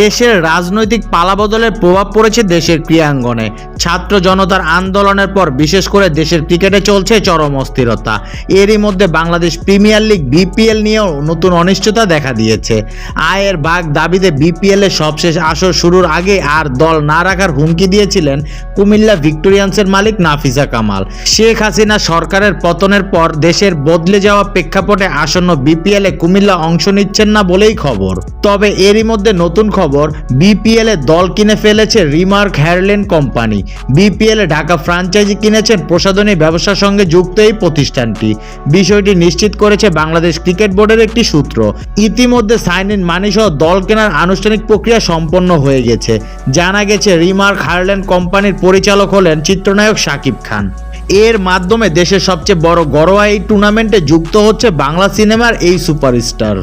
দেশের রাজনৈতিক পালাবদলের প্রভাব পড়েছে দেশের ক্রীড়াঙ্গনে। ছাত্র জনতার আন্দোলনের পর বিশেষ করে দেশের ক্রিকেটে চলছে চরম অস্থিরতা। এরই মধ্যে বাংলাদেশ প্রিমিয়ার লিগ বিপিএল নিয়েও নতুন অনিশ্চয়তা দেখা দিয়েছে। আয়ের ভাগ দাবিতে বিপিএল এর সবশেষ আসর শুরুর আগে আর দল না রাখার হুমকি দিয়েছিলেন কুমিল্লা ভিক্টোরিয়ান্সের মালিক নাফিসা কামাল। শেখ হাসিনা সরকারের পতনের পর দেশের বদলে যাওয়া প্রেক্ষাপটে আসন্ন বিপিএল কুমিল্লা অংশ নিচ্ছেন না বলেই খবর। তবে এরই মধ্যে নতুন খবর, বিপিএল দল কিনে ফেলেছে Remark Harland company. BPL Dhaka franchise কিনেছেন প্রসাধনী ব্যবসার সঙ্গে যুক্ত এই প্রতিষ্ঠানটি। বিষয়টি নিশ্চিত করেছে বাংলাদেশ ক্রিকেট বোর্ডের একটি সূত্র। ইতিমধ্যে সাইন ইন মানি সহ দল কেনার আনুষ্ঠানিক প্রক্রিয়া সম্পন্ন হয়ে গেছে। জানা গেছে, রিমার্ক হারল্যান্ড কোম্পানির পরিচালক হলেন চিত্রনায়ক শাকিব খান। এর মাধ্যমে দেশের সবচেয়ে বড় গড়োয়া এই টুর্নামেন্টে যুক্ত হচ্ছে বাংলা সিনেমার এই সুপারস্টার।